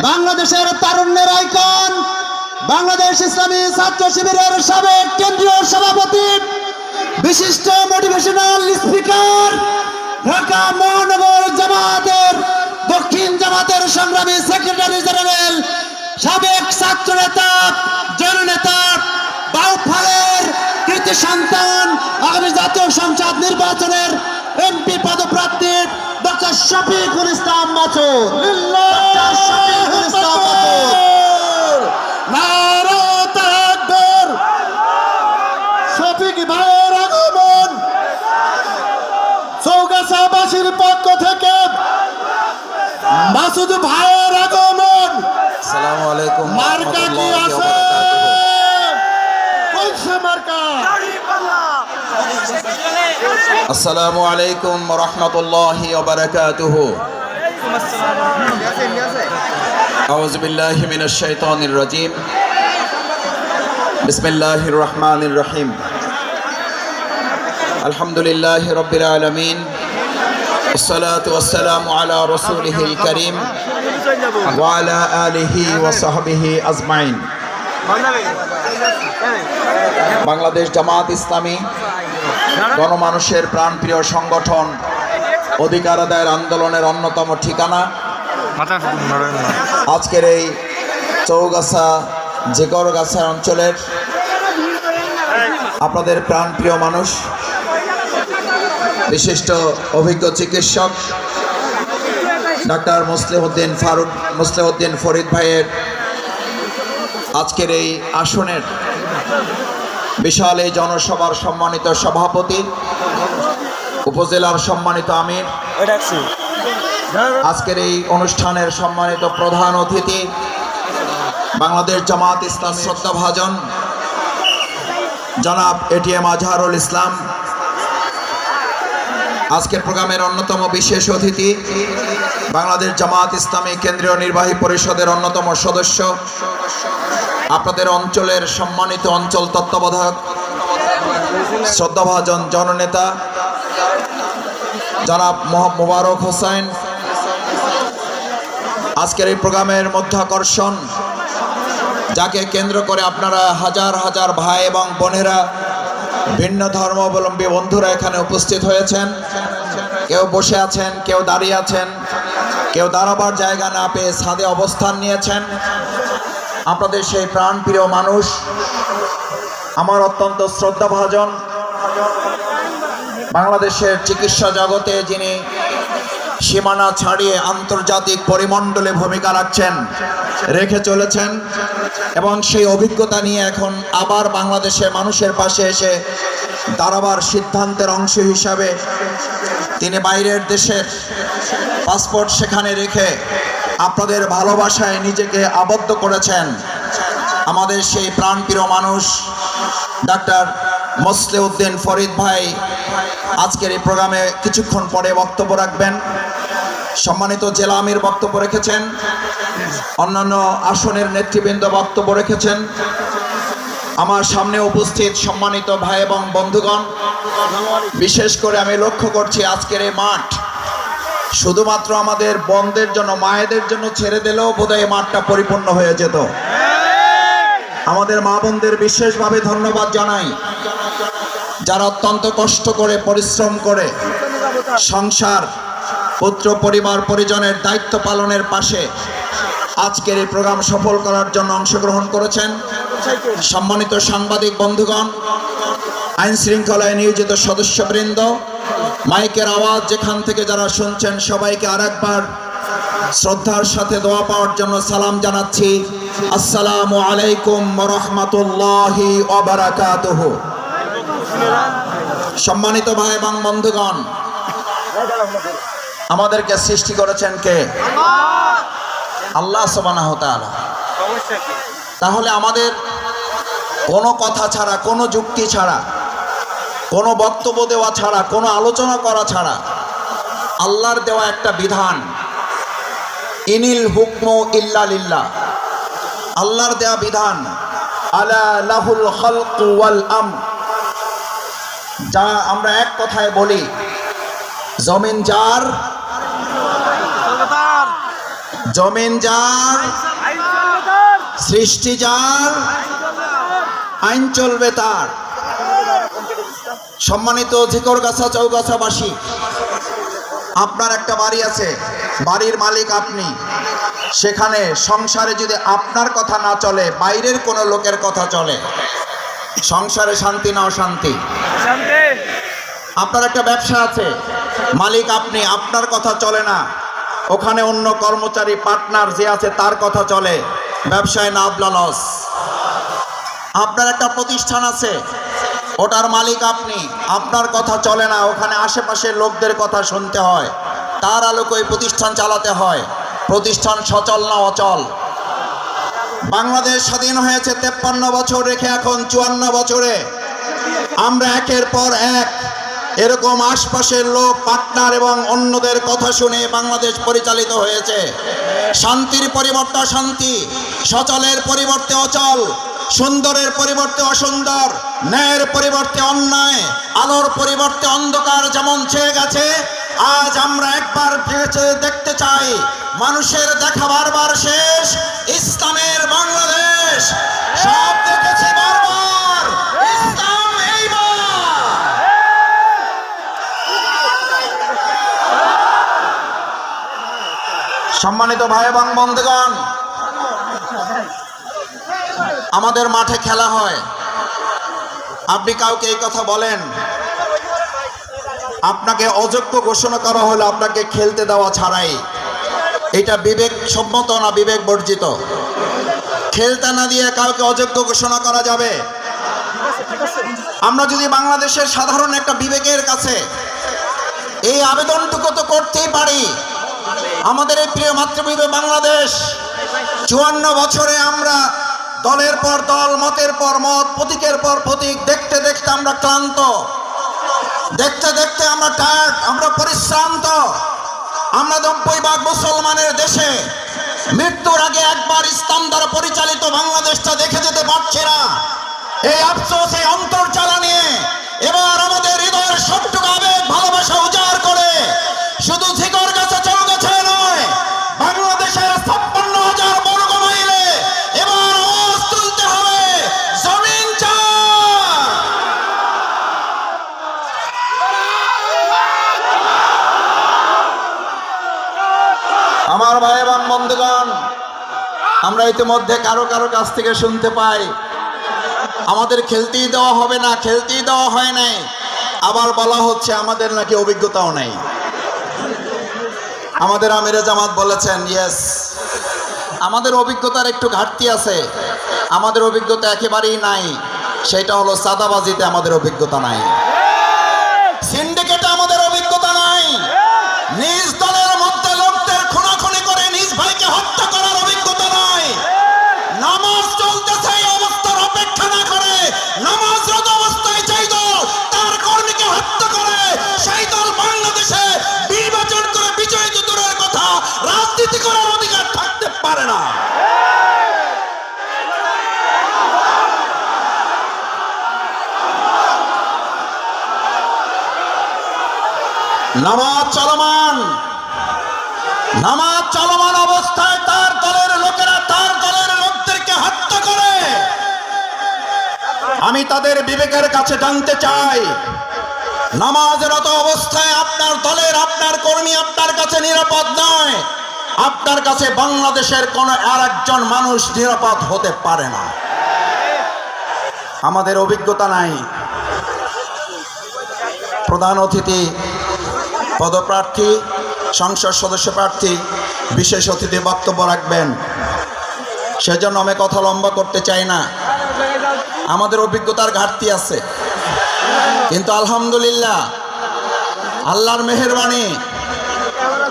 বাংলাদেশের তারুণ্যের আইকন, বাংলাদেশ ইসলামী ছাত্র শিবিরের সাবেক কেন্দ্রীয় সভাপতি, বিশিষ্ট মোটিভেশনাল স্পিকার ঢাকা মহানগর জামাতের দক্ষিণ জামাতের সংগ্রামী সেক্রেটারি জেনারেল সাবেক ছাত্র নেতা জননেতা বাউফালের কৃতি সন্তান, আগামী জাতীয় সংসদ নির্বাচনের এমপি পদপ্রার্থী ডক্টর শফিকুল ইসলাম মাসুদ ডক্টর শফিকুল ইসলাম মাসুদ চৌগাছাবাসীর পক্ষ থেকে। মাসুদ ভাইয়ের আগমন। আসসালামু আলাইকুম মার্কা কি আছে? মার্কা? আসসালামু আলাইকুম রহমতুল্লাহি ওয়া বারাকাতুহু আউযু বিল্লাহি মিনাশ শাইতানির রাজীম বিসমিল্লাহির রহমানির রহিম আলহামদুলিল্লাহি রাব্বিল আলামিন والصلاة والسلام على رسوله الكريم وعلى آله وصحبه أجمعين বাংলাদেশ জামাত ইসলামী গণমানুষের প্রাণপ্রিয় সংগঠন অধিকার আদায়ের আন্দোলনের অন্যতম ঠিকানা। আজকের এই চৌগাছা জেকরগাছা অঞ্চলের আপনাদের প্রাণপ্রিয় মানুষ বিশিষ্ট অভিজ্ঞ চিকিৎসক ডাক্তার মুসলিমউদ্দিন ফারুক মুসলিমউদ্দিন ফরিদ ভাইয়ের আজকের এই আসনের বিশাল এই জনসভার সম্মানিত সভাপতি, উপজেলার সম্মানিত আমির। আজকের এই অনুষ্ঠানের সম্মানিত প্রধান অতিথি বাংলাদেশ জামাত ইসলাম শ্রদ্ধাভাজন জনাব এটিএম আজহারুল ইসলাম। আজকের প্রোগ্রামের অন্যতম বিশেষ অতিথি বাংলাদেশ জামাত ইসলামী কেন্দ্রীয় নির্বাহী পরিষদের অন্যতম সদস্য আপনাদের অঞ্চলের সম্মানিত অঞ্চল তত্ত্বাবধায়ক, শ্রদ্ধাভাজন জননেতা, জনাব মোবারক হোসেন, আজকের এই প্রোগ্রামের মধ্যাকর্ষণ, যাকে কেন্দ্র করে আপনারা হাজার হাজার ভাই এবং বোনেরা, ভিন্ন ধর্মাবলম্বী বন্ধুরা এখানে উপস্থিত হয়েছেন। কেউ বসে আছেন, কেউ দাঁড়িয়ে আছেন, কেউ দাঁড়াবার জায়গা না পেয়ে ছাদে অবস্থান নিয়েছেন। আপনাদের সেই প্রাণপ্রিয় মানুষ, আমার অত্যন্ত শ্রদ্ধাভাজন, বাংলাদেশের চিকিৎসা জগতে যিনি সীমানা ছাড়িয়ে আন্তর্জাতিক পরিমণ্ডলে ভূমিকা রাখছেন, রেখে চলেছেন, এবং সেই অভিজ্ঞতা নিয়ে এখন আবার বাংলাদেশের মানুষের পাশে এসে দাঁড়াবার সিদ্ধান্তের অংশ হিসাবে তিনি বাইরের দেশের পাসপোর্ট সেখানে রেখে আপনাদের ভালোবাসায় নিজেকে আবদ্ধ করেছেন। আমাদের সেই প্রাণপ্রিয় মানুষ, ডাক্তার মোসলেউদ্দিন ফরিদ ভাই, আজকের এই প্রোগ্রামে কিছুক্ষণ পরে বক্তব্য রাখবেন। সম্মানিত জেলা আমির বক্তব্য রেখেছেন, অন্যান্য আসনের নেতৃবৃন্দ বক্তব্য রেখেছেন। আমার সামনে উপস্থিত সম্মানিত ভাই এবং বন্ধুগণ, বিশেষ করে আমি লক্ষ্য করছি আজকের এই মাঠ শুধুমাত্র আমাদের বন্ধের জন্য, মায়েদের জন্য ছেড়ে দিলেও বোধহয় মাঠটা পরিপূর্ণ হয়ে যেত। আমাদের মা বোনদের বিশেষভাবে ধন্যবাদ জানাই। যারা অত্যন্ত কষ্ট করে, পরিশ্রম করে সংসার, পুত্র, পরিবার, পরিজনের দায়িত্ব পালনের পাশে আজকের এই প্রোগ্রাম সফল করার জন্য অংশগ্রহণ করেছেন সম্মানিত সাংবাদিক বন্ধুগণ আইন শৃঙ্খলায় নিয়োজিত সদস্যবৃন্দ মাইকের আওয়াজ যেখান থেকে যারা শুনছেন সবাইকে আরেকবার শ্রদ্ধার সাথে দোয়া পাওয়ার জন্য সালাম জানাচ্ছি। আসসালামু আলাইকুম রহমতুল্লাহি অবরাকাতুহু সম্মানিত ভাই এবং বন্ধুগণ আমাদেরকে সৃষ্টি করেছেন কে? আল্লাহ সুবহানাহু ওয়া তাহলে আমাদের কোনো কথা ছাড়া কোনো যুক্তি ছাড়া কোনো বক্তব্য দেওয়া ছাড়া, কোনো আলোচনা করা ছাড়া আল্লাহর দেওয়া একটা বিধান। ইনিল হুকম ইল্লা লিল্লাহ। আল্লাহর দেওয়া বিধান, আলা লাহুল আম। যা আমরা এক কথায় বলি, জমিন যার জমিন যার, সৃষ্টি যার, আইন চলবে তার। সম্মানিত ঝিকরগাছা চৌগাছাবাসী আপনার একটা বাড়ি আছে বাড়ির মালিক আপনি। সেখানে সংসারে যদি আপনার কথা না চলে বাইরের কোনো লোকের কথা চলে সংসারে শান্তি না অশান্তি আপনার একটা ব্যবসা আছে মালিক আপনি আপনার কথা চলে না। ওখানে অন্য কর্মচারী পার্টনার যে আছে তার কথা চলে। ব্যবসায় না লস। আপনার একটা প্রতিষ্ঠান আছে ওটার মালিক আপনি, আপনার কথা চলে না, ওখানে আশেপাশের লোকদের কথা শুনতে হয়। তার আলোকে প্রতিষ্ঠান চালাতে হয়। প্রতিষ্ঠান সচল না অচল? বাংলাদেশ স্বাধীন হয়েছে তেপ্পান্ন বছর রেখে এখন চুয়ান্ন বছরে। আমরা একের পর এক এরকম আশপাশের লোক পার্টনার এবং অন্যদের কথা শুনে বাংলাদেশ পরিচালিত হয়েছে। শান্তির পরিবর্তে শান্তি সচলের পরিবর্তে অচল। সুন্দরের পরিবর্তে অসুন্দর, ন্যায়ের পরিবর্তে অন্যায়, আলোর পরিবর্তে অন্ধকার যেমন ছেয়ে গেছে, আজ আমরা একবার দেখতে চাই, মানুষের দেখা বারবার শেষ, ইসলামের বাংলাদেশ। সব দেখেছি বারবার, ইসলাম সম্মানিত ভাই এবং বন্ধুগণ আমাদের মাঠে খেলা হয়। আপনি কাউকে এই কথা বলেন? আপনাকে অযোগ্য ঘোষণা করা হলো, আপনাকে খেলতে দেওয়া ছাড়াই। এটা বিবেক সম্মত না বিবেক বর্জিত? খেলতে না দিয়ে কাউকে অযোগ্য ঘোষণা করা যাবে? আমরা যদি বাংলাদেশের সাধারণ একটা বিবেকের কাছে এই আবেদনটুকু তো করতেই পারি। আমাদের এই প্রিয় মাতৃভূমি বাংলাদেশ, চুয়ান্ন বছরে আমরা দলের পর দল, মতের পর মত, প্রতীকের পর প্রতীক, দেখতে দেখতে আমরা ক্লান্ত। দেখতে দেখতে আমরা টায়ার্ড আমরা পরিশ্রান্ত। আমরা নব্বই ভাগ মুসলমানের দেশে। মৃত্যুর আগে একবার ইসলাম দ্বারা পরিচালিত বাংলাদেশটা দেখে যেতে পারছে না। এই আফসোস এই অন্তর্জালা নিয়ে এবার আমাদের হৃদয়ের সবটুকু আবেগ, ভালোবাসা উজাড় করে আমরা ইতিমধ্যে কারও কারও কাছ থেকে শুনতে পাই। আমাদের খেলতেই দেওয়া হবে না, খেলতেই দেওয়া হয় নাই। আবার বলা হচ্ছে আমাদের নাকি অভিজ্ঞতাও নেই। আমাদের আমিরে জামাত বলেছেন ইয়েস আমাদের অভিজ্ঞতার একটু ঘাটতি আছে। আমাদের অভিজ্ঞতা একেবারেই নাই। সেটা হলো সাদাবাজিতে আমাদের অভিজ্ঞতা নাই। সিন্ডিকেটে রাজনীতি করার অধিকার থাকতে পারে না। নামাজ চলমান। নামাজ চলমান অবস্থায় তার দলের লোকেরা তার দলের লোকদেরকে হত্যা করে। আমি তাদের বিবেকের কাছে জানতে চাই, নামাজরত অবস্থায় আপনার দলের, আপনার কর্মী আপনার কাছে নিরাপদ নয়। আপনার কাছে বাংলাদেশের কোন আর একজন মানুষ নিরাপদ হতে পারে না। আমাদের অভিজ্ঞতা নাই। প্রধান অতিথি, পদপ্রার্থী, সংসদ সদস্য প্রার্থী, বিশেষ অতিথি বক্তব্য রাখবেন। সেজন্য আমি কথা লম্বা করতে চাই না। আমাদের অভিজ্ঞতার ঘাটতি আছে। কিন্তু আলহামদুলিল্লাহ, আল্লাহর মেহরবানি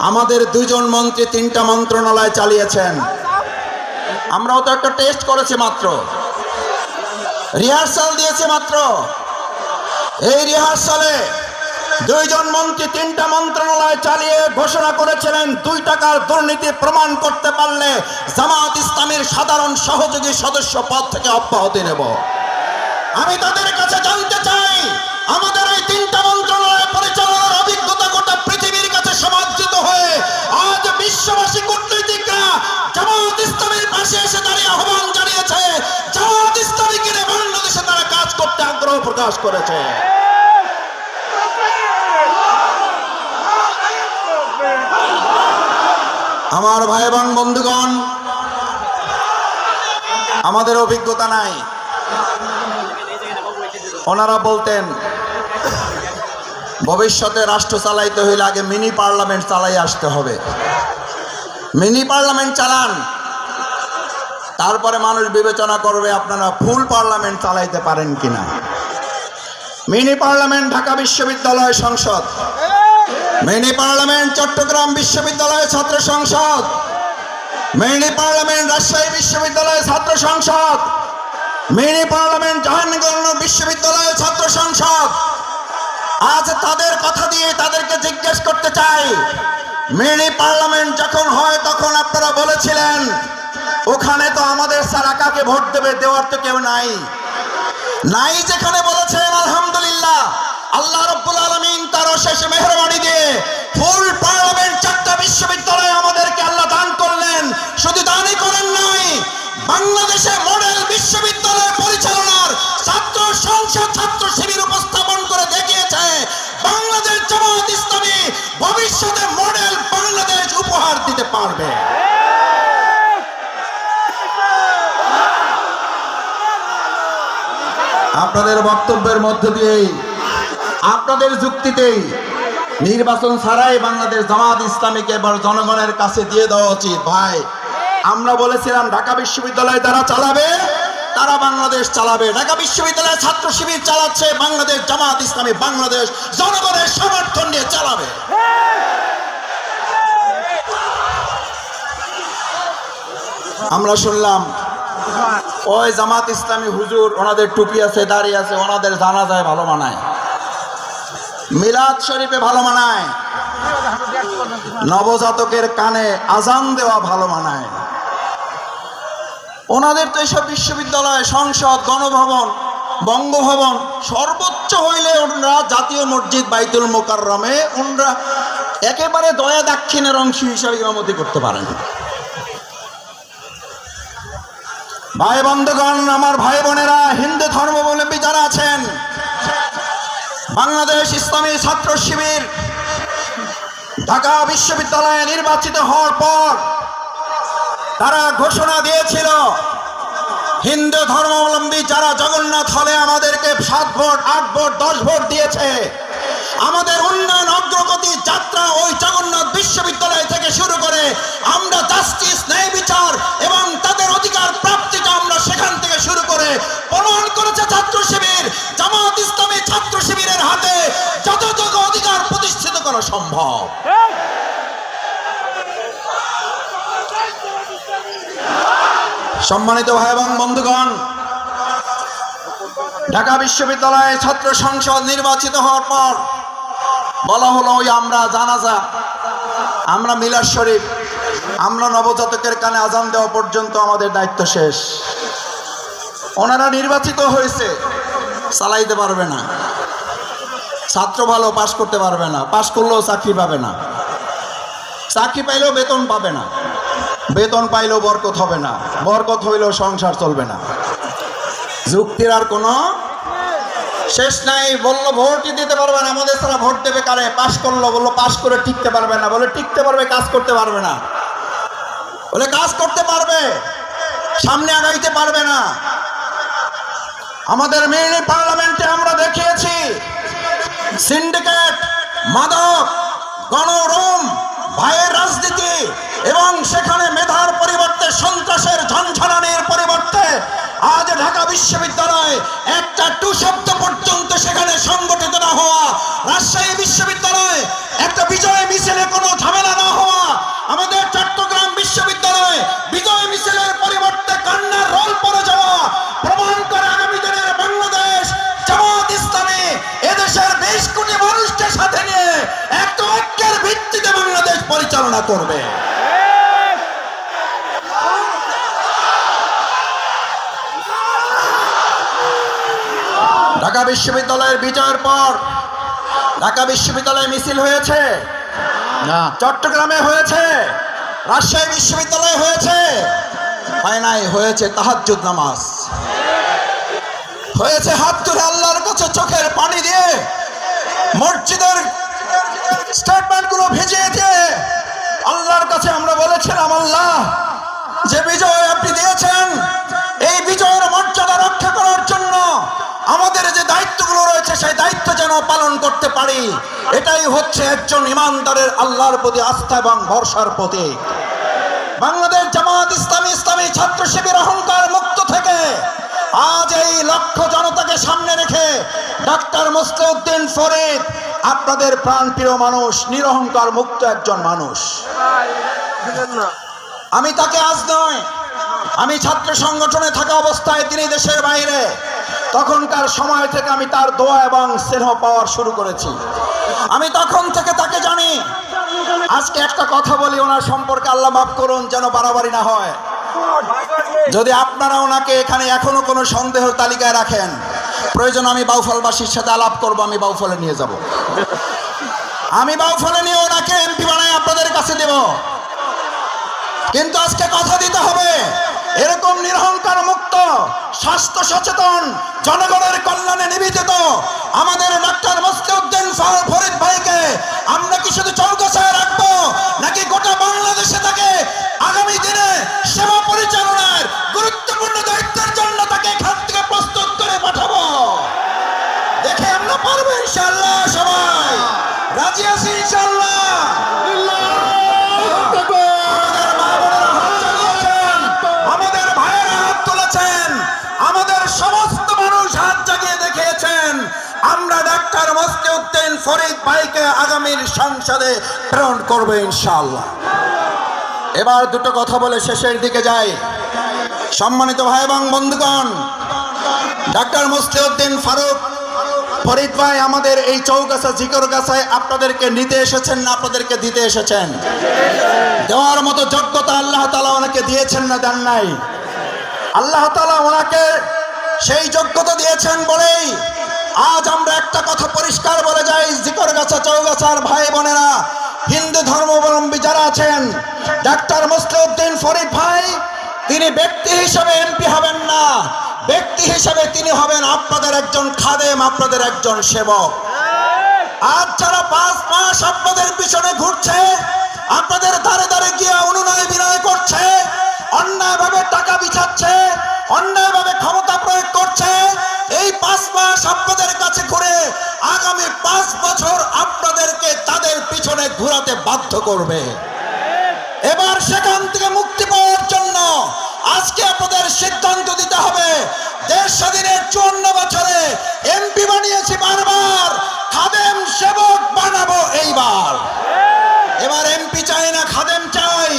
আমাদের দুজন মন্ত্রী তিনটা মন্ত্রণালয় চালিয়েছেন। আমরাও তো একটা টেস্ট করেছি মাত্র। রিহার্সাল দিয়েছে মাত্র। এই রিহার্সালে দুইজন মন্ত্রী তিনটা মন্ত্রণালয় চালিয়ে ঘোষণা করেছিলেন, দুই টাকার দুর্নীতি প্রমাণ করতে পারলে জামাত ইসলামের সাধারণ সহযোগী সদস্য পদ থেকে অব্যাহতি নেব। আমি তাদের কাছে জানতে চাই, আমাদের এই তিনটা মন্ত্রণালয় বিশ্ববাসী কূটনৈতিকরা জামাত ইসলামের পাশে এসে দাঁড়িয়ে আহ্বান জানিয়েছে, জামাত ইসলামী কিনে বাংলাদেশে তারা কাজ করতে আগ্রহ প্রকাশ করেছে। আমার ভাই এবং বন্ধুগণ, আমাদের অভিজ্ঞতা নাই। ওনারা বলতেন, ভবিষ্যতে রাষ্ট্র চালাইতে হইলে আগে মিনি পার্লামেন্ট চালাই আসতে হবে। মিনি পার্লামেন্ট চালান। তারপরে মানুষ বিবেচনা করবে আপনারা ফুল পার্লামেন্ট চালাইতে পারেন কিনা। মিনি পার্লামেন্ট ঢাকা বিশ্ববিদ্যালয় সংসদ। মিনি পার্লামেন্ট চট্টগ্রাম বিশ্ববিদ্যালয় ছাত্র সংসদ। মিনি পার্লামেন্ট রাজশাহী বিশ্ববিদ্যালয় ছাত্র সংসদ। মিনি পার্লামেন্ট জাহাঙ্গীরনগর বিশ্ববিদ্যালয় ছাত্র সংসদ। আজ তাদের কথা দিয়ে তাদেরকে জিজ্ঞেস করতে চাই মিনি পার্লামেন্ট যখন হয়, তখন আপনারা বলেছিলেন, ওখানে তো আমাদের সারা কাকে ভোট দেবে, দেওয়ার তো কেউ নাই। নাই যেখানে বলেছেন, আলহামদুলিল্লাহ, আল্লাহ রব্বুল আলমিন তার অশেষ মেহরবানি দিয়ে ফুল পার্লামেন্ট, চারটা বিশ্ববিদ্যালয় আমাদেরকে আল্লাহ দান করলেন। শুধু দানই করেন নাই, বাংলাদেশে মডেল বিশ্ববিদ্যালয় পরিচালনার ছাত্র সংসদ, ছাত্র শিবির উপস্থাপন করে দেখিয়েছে, বাংলাদেশ জামাত ইসলামী ভবিষ্যতে উপহার দিতে পারবে। আপনাদের বক্তব্যের মধ্য দিয়েই, আপনাদের যুক্তিতেই নির্বাচন ছাড়াই বাংলাদেশ জামাত ইসলামীকে এবার জনগণের কাছে দিয়ে দেওয়া উচিত। ভাই, আমরা বলেছিলাম ঢাকা বিশ্ববিদ্যালয় তারা চালাবে, তারা বাংলাদেশ চালাবে। ঢাকা বিশ্ববিদ্যালয় ছাত্র শিবির চালাচ্ছে, বাংলাদেশ জামাত ইসলামী বাংলাদেশ জনগণের সমর্থন নিয়ে চালাবে। আমরা শুনলাম, ওই জামাত ইসলামী হুজুর ওনাদের টুপি আছে, দাড়ি আছে, ওনাদের জানা যায় ভালো মানায়। মিলাদ শরীফে ভালো মানায়। নবজাতকের কানে আজান দেওয়া ভালো মানায়। ওনাদের তো এসব বিশ্ববিদ্যালয়, সংসদ, গণভবন, বঙ্গভবন, সর্বোচ্চ হইলে ওনারা জাতীয় মসজিদ বাইতুল মোকাররমে ওনারা একেবারে দয়া দাক্ষিণের অংশ হিসাবে ইমামতি করতে পারেন। ভাই বন্ধুগণ, আমার ভাই বোনেরা, হিন্দু ধর্মাবলম্বী যারা আছেন, বাংলাদেশ ইসলামী ছাত্র শিবির ঢাকা বিশ্ববিদ্যালয়ে নির্বাচিত হওয়ার পর তারা ঘোষণা দিয়েছিল, হিন্দু ধর্মাবলম্বী যারা জগন্নাথ হলে আমাদেরকে সাত ভোট, আট ভোট, দশ ভোট দিয়েছে। আমাদের উন্নয়ন অগ্রগতি যাত্রা ওই জগন্নাথ বিশ্ববিদ্যালয় থেকে শুরু করে আমরা জাস্টিস ন্যায় বিচার এবং তাদের অধিকার প্রাপ্তিকে আমরা সেখান থেকে শুরু করে প্রমাণ করেছে ছাত্র শিবির, জামাত ইসলামী ছাত্র শিবিরের হাতে যতটুকু অধিকার প্রতিষ্ঠিত করা সম্ভব। সম্মানিত ভাই এবং বন্ধুগণ, ঢাকা বিশ্ববিদ্যালয়ে ছাত্র সংসদ নির্বাচিত হওয়ার পর বলা হলো, ওই আমরা জানাজা, আমরা মিলার শরীফ, আমরা নবজাতকের কানে আজান দেওয়া পর্যন্ত আমাদের দায়িত্ব শেষ। ওনারা নির্বাচিত হয়েছে, চালাইতে পারবে না। ছাত্র ভালো পাশ করতে পারবে না, পাশ করলেও চাকরি পাবে না। চাকরি পাইলেও বেতন পাবে না। বেতন পাইলেও বরকত হবে না। বরকত হইলেও সংসার চলবে না। যুক্তির আর কোনো শেষ নাই। বলল ভোটই দিতে পারবে না। আমাদের ছাড়া ভোট দেবে কারে? পাশ করল, বলল, পাশ করে টিকতে পারবে না। বলে, টিকতে পারবে, কাজ করতে পারবে না। বলে, কাজ করতে পারবে, সামনে আগাইতে পারবে না। আমাদের মিনি পার্লামেন্টে আমরা দেখিয়েছি সিন্ডিকেট, মাদক, গণরুম, ভাইয়ের রাজনীতি এবং সেখানে মেধার পরিবর্তে সন্ত্রাসের ঝনঝনানির পরিবর্তে আজ ঢাকা বিশ্ববিদ্যালয় একটা টু শব্দ পর্যন্ত সেখানে সংগঠিত না হওয়া রাজশাহী বিশ্ববিদ্যালয় একটা বিজয় মিছিলে কোনো ঝামেলা পরিচালনা করবে। ঢাকা বিশ্ববিদ্যালয়ের বিজয়ের পর ঢাকা বিশ্ববিদ্যালয়ে মিছিল হয়েছে। না। চট্টগ্রামে হয়েছে। রাজশাহী বিশ্ববিদ্যালয়ে হয়েছে। হয় নাই হয়েছে তাহাজ্জুদ নামাজ। হয়েছে হাত তুলে আল্লাহর কাছে চোখের পানি দিয়ে মসজিদের স্টেটমেন্টগুলো ভিজিয়ে দিয়ে আল্লাহর কাছে আমরা বলেছিলাম, আল্লাহ, যে বিজয় আপনি দিয়েছেন, এই বিজয়ের মর্যাদা রক্ষা করার জন্য আমাদের যে দায়িত্বগুলো রয়েছে, সেই দায়িত্ব যেন পালন করতে পারি। এটাই হচ্ছে একজন ইমানদারের আল্লাহর প্রতি আস্থা এবং ভরসার প্রতীক। বাংলাদেশ জামাত ইসলামী ইসলামী ছাত্র শিবির অহংকার মুক্ত থেকে আজ এই লক্ষ জনতাকে সামনে রেখে ডাক্তার মুসলিউদ্দিন ফরিদ আপনাদের প্রাণপ্রিয় মানুষ, নিরহংকার মুক্ত একজন মানুষ। আমি তাকে আজ নয়, আমি ছাত্র সংগঠনে থাকা অবস্থায় তিনি দেশের বাইরে, তখনকার সময় থেকে আমি তার দোয়া এবং স্নেহ পাওয়ার শুরু করেছি। আমি তখন থেকে তাকে জানি। আজকে একটা কথা বলি, ওনার সম্পর্কে আল্লাহ মাফ করুন, যেন বাড়াবাড়ি না হয়। যদি আপনারা ওনাকে এখানে এখনও কোনো সন্দেহ তালিকায় রাখেন প্রয়োজন, আমি বাউফলবাসীর সাথে আলাপ করব, আমি বাউফলে নিয়ে যাব। আমি বাউফলে নিয়ে ওনাকে এমপি বানায় আপনাদের কাছে দেব। কিন্তু আজকে কথা দিতে হবে, এরকম নিরহংকার মুক্ত, স্বাস্থ্য সচেতন, জনগণের কল্যাণে নিবেদিত আমাদের ডাক্তার মুস্তিউদ্দিন ফরিদ ভাইকে আমরা কি শুধু চৌকাছায় রাখব, নাকি গোটা বাংলাদেশে তাকে আগামী দিনে সেবা পরিচালনার গুরুত্বপূর্ণ দায়িত্বের মস্তিউদ্দিন ফরিদ ভাইকে আগামীর সংসদে প্রেরণ করব ইনশাআল্লাহ। এবার দুটো কথা বলে শেষের দিকে যাই। সম্মানিত ভাই এবং বন্ধুগণ, ডাক্তার মুস্তিউদ্দিন ফারুক, ফরিদ ভাই আমাদের এই চৌগাছা জিকর গাছায় আপনাদেরকে নিতে এসেছেন না আপনাদেরকে দিতে এসেছেন? দেওয়ার মতো যোগ্যতা আল্লাহ তালা ওনাকে দিয়েছেন না, দেন নাই? আল্লাহ তালা ওনাকে সেই যোগ্যতা দিয়েছেন বলেই আজ আমরা একটা কথা পরিষ্কার বলে যাই, জিকর গাছা চৌগাছার ভাই বোনেরা, হিন্দু ধর্মাবলম্বী যারা আছেন, ডাক্তার মুসলিউদ্দিন ফরিদ ভাই, তিনি ব্যক্তি হিসেবে এমপি হবেন না। ব্যক্তি হিসেবে তিনি হবেন আপনাদের একজন খাদেম, আপনাদের একজন সেবক। আজ যারা পাঁচ মাস আপনাদের পিছনে ঘুরছে, আপনাদের দাঁড়ে দাঁড়ে গিয়ে অনুনয় বিনয় করছে, অন্যায়ভাবে টাকা বিছাচ্ছে অন্যায়ভাবে ক্ষমতা আপনাদের কাছে ঘুরে আগামী পাঁচ বছর আপনাদেরকে তাদের পিছনে ঘোরাতে বাধ্য করবে। এবার সেখান থেকে মুক্তি পাওয়ার জন্য আজকে আপনাদের সিদ্ধান্ত দিতে হবে, দেশ স্বাধীনের চুয়ান্ন বছরে এমপি বানিয়েছি বারবার, খাদেম সেবক বানাবো এইবার। এবার এমপি চাই না, খাদেম চাই।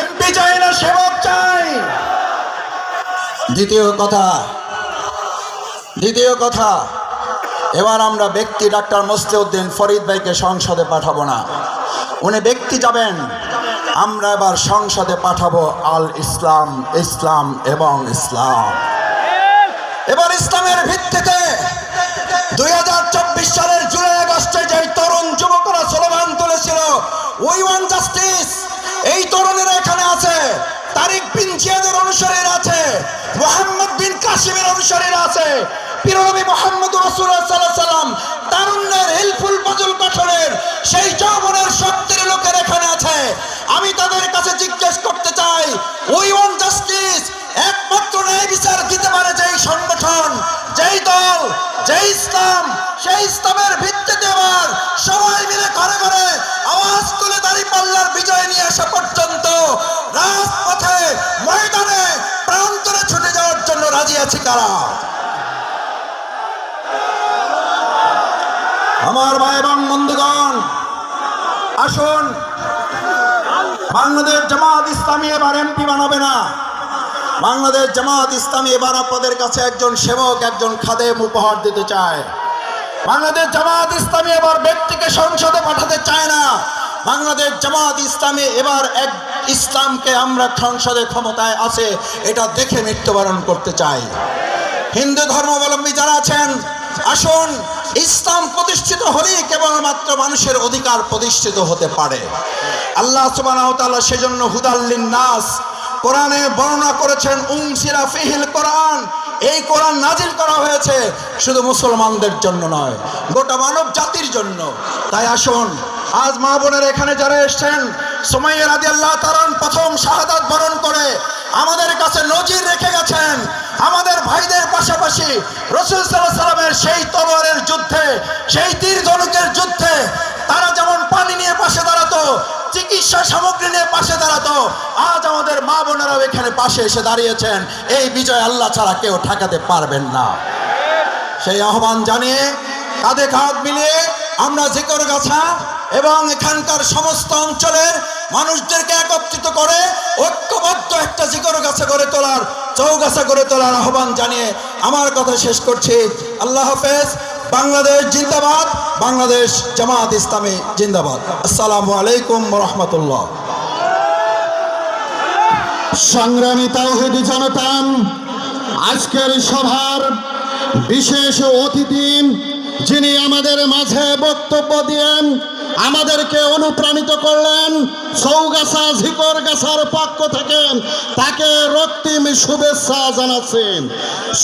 এমপি চাই না, সেবক চাই। দ্বিতীয় কথা দ্বিতীয় কথা, এবার আমরা ব্যক্তি ডাক্তার মস্তিউদ্দিন ফরিদ ভাইকে সংসদে পাঠাবো না। উনি ব্যক্তি যাবেন, আমরা এবার সংসদে পাঠাবো আল ইসলাম ইসলাম এবং ইসলাম। এবার ইসলামের ভিত্তিতে দুই হাজার চব্বিশ সালের জুলাই আগস্টে যে তরুণ যুবকরা স্লোগান তুলেছিল উই ওয়ান জাস্টিস এই তরুণেরা এখানে আছে তারিক বিন জিয়াদের কাসিমের অনুসারীরা আছে। পিরনবী মোহাম্মদ রসুল্লাহ সাল্লাহ সাল্লাম তারুণ্যের হিলফুল বজল গঠনের সেই যৌবনের শক্তির লোকের এখানে আছে। আমি তাদের কাছে জিজ্ঞেস করতে চাই উই ওয়ান জাস্টিস একমাত্র ন্যায় বিচার দিতে পারে যেই সংগঠন, যেই দল, যেই ইসলাম, সেই ইসলামের ভিত্তিতে এবার সবাই মিলে ঘরে ঘরে আওয়াজ তুলে দাঁড়ি পাল্লার বিজয় নিয়ে আসা পর্যন্ত রাজপথে ময়দানে রাজি আছে কারা? আমার ভাই এবং বন্ধুগণ, আসুন। বাংলাদেশ জামাত ইসলামী এবার এমপি বানাবে না। বাংলাদেশ জামাত ইসলামী এবার আপনাদের কাছে একজন সেবক, একজন খাদেম উপহার দিতে চায়। বাংলাদেশ জামাত ইসলামী এবার ব্যক্তিকে সংসদে পাঠাতে চায় না। বাংলাদেশ জামাত ইসলামী এবার এক ইসলামকে আমরা সংসদে ক্ষমতায় আছে, এটা দেখে মৃত্যুবরণ করতে চাই। হিন্দু ধর্মাবলম্বী যারা আছেন, আসুন, ইসলাম প্রতিষ্ঠিত হলেই কেবলমাত্র মানুষের অধিকার প্রতিষ্ঠিত হতে পারে। আল্লাহ ওয়া সেজন্য হুদাল্লিন নাস কোরআনে বর্ণনা করেছেন উংসিরা ফিহিল কোরআন এই কোরআন নাজিল করা হয়েছে শুধু মুসলমানদের জন্য নয়, গোটা মানব জাতির জন্য। তাই আসুন, আজ মা বোনের এখানে যারা এসছেন সময়ের আদি আল্লাহ তারণ প্রথম শাহাদাত বরণ করে আমাদের কাছে নজির রেখে গেছেন। আমাদের ভাইদের পাশাপাশি রসুল সাল্লাহ সাল্লামের সেই তলোয়ারের যুদ্ধে, সেই তীর ধনুকের যুদ্ধে তারা যেমন পানি নিয়ে পাশে দাঁড়াতো চিকিৎসা সামগ্রী নিয়ে পাশে দাঁড়াতো। আজ আমাদের মা বোনেরাও এখানে পাশে এসে দাঁড়িয়েছেন। এই বিজয় আল্লাহ ছাড়া কেউ ঠেকাতে পারবেন না। সেই আহ্বান জানিয়ে কাঁধে কাঁধ মিলিয়ে আমরা জিকর গাছা এবং এখানকার সমস্ত অঞ্চলের মানুষদেরকে একত্রিত করে ঐক্যবদ্ধ একটা জিকর গাছা গড়ে তোলার, চৌগাছা গড়ে তোলার আহ্বান জানিয়ে আমার কথা শেষ করছি। আল্লাহ হাফেজ। বাংলাদেশ জিন্দাবাদ, বাংলাদেশ জামাত ইসলামী জিন্দাবাদ। আসসালামু আলাইকুম রহমতুল্লাহ। সংগ্রামী তাওহিদি জনতান আজকের সভার বিশেষ অতিথি যিনি আমাদের মাঝে বক্তব্য দিয়েন আমাদেরকে অনুপ্রাণিত করলেন চৌগাছা ঝিকর গাছার পক্ষ থেকে। তাকে রক্তিম শুভেচ্ছা জানাচ্ছেন।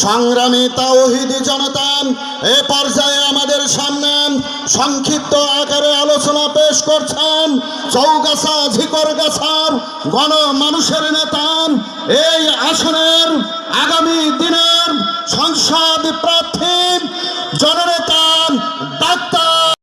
সংগ্রামী তাওহিদি জনতান এ পর্যায়ে আমাদের সামনে সংক্ষিপ্ত আকারে আলোচনা পেশ করছেন চৌগাছা ঝিকর গাছার গণ মানুষের নেতা। এই আসনের আগামী দিনের সংসদ প্রার্থী, জননেতা ডাক্তার